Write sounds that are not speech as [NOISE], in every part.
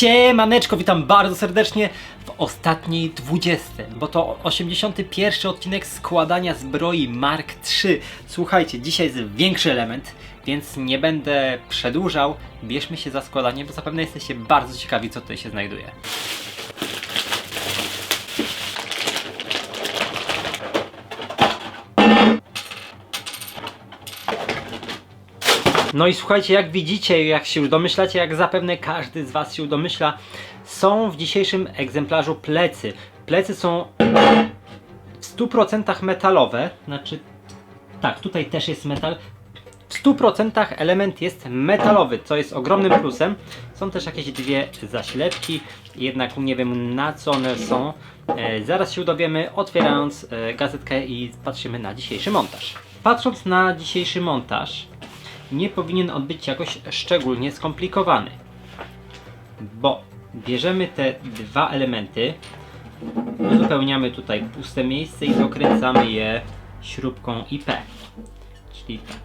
Siemaneczko, witam bardzo serdecznie w ostatniej 20, bo to 81 odcinek składania zbroi Mark III. Słuchajcie, dzisiaj jest większy element, więc nie będę przedłużał. Bierzmy się za składanie, bo zapewne jesteście bardzo ciekawi, co tutaj się znajduje. No i słuchajcie, jak widzicie, jak się już domyślacie, jak zapewne każdy z Was się domyśla, są w dzisiejszym egzemplarzu plecy. Plecy są w 100% metalowe, znaczy tak, tutaj też jest metal. W 100% element jest metalowy, co jest ogromnym plusem. Są też jakieś dwie zaślepki, jednak nie wiem na co one są. E, zaraz się dowiemy, otwierając e, gazetkę i patrzymy na dzisiejszy montaż. Patrząc na dzisiejszy montaż, nie powinien on być jakoś szczególnie skomplikowany. Bo bierzemy te dwa elementy, uzupełniamy tutaj puste miejsce i dokręcamy je śrubką IP. Czyli tak,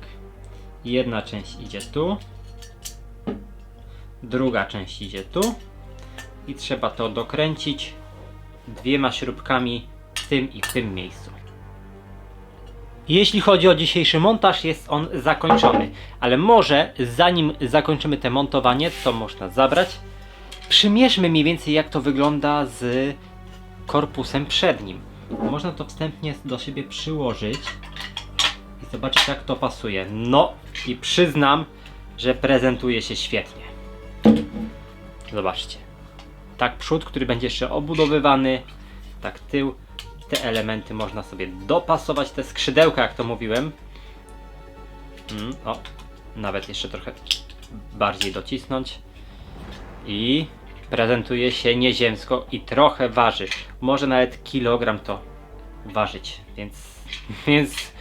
jedna część idzie tu, druga część idzie tu i trzeba to dokręcić dwiema śrubkami w tym i w tym miejscu. Jeśli chodzi o dzisiejszy montaż, jest on zakończony, ale może zanim zakończymy te montowanie, to można zabrać. Przymierzmy mniej więcej jak to wygląda z korpusem przednim. Można to wstępnie do siebie przyłożyć i zobaczyć jak to pasuje. No i przyznam, że prezentuje się świetnie. Zobaczcie. Tak przód, który będzie jeszcze obudowywany, tak tył. Te elementy można sobie dopasować, te skrzydełka, jak to mówiłem. Mm, o, nawet jeszcze trochę bardziej docisnąć. I prezentuje się nieziemsko i trochę waży. Może nawet kilogram to ważyć, więc, [LAUGHS] więc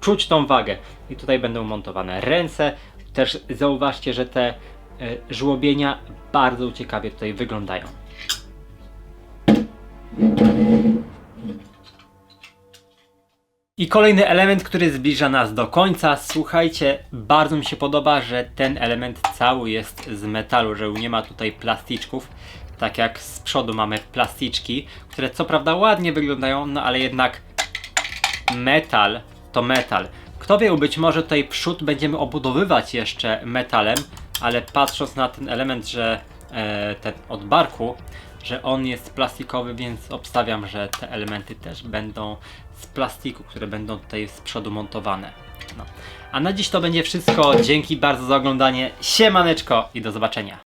czuć tą wagę. I tutaj będą montowane ręce. Też zauważcie, że te e, żłobienia bardzo ciekawie tutaj wyglądają. I kolejny element, który zbliża nas do końca. Słuchajcie, bardzo mi się podoba, że ten element cały jest z metalu, że nie ma tutaj plasticzków. Tak jak z przodu mamy plasticzki, które co prawda ładnie wyglądają, no ale jednak metal to metal. Kto wie, być może tutaj przód będziemy obudowywać jeszcze metalem, ale patrząc na ten element, że e, ten od barku, że on jest plastikowy, więc obstawiam, że te elementy też będą z plastiku, które będą tutaj z przodu montowane. No. A na dziś to będzie wszystko. Dzięki bardzo za oglądanie. Siemaneczko i do zobaczenia.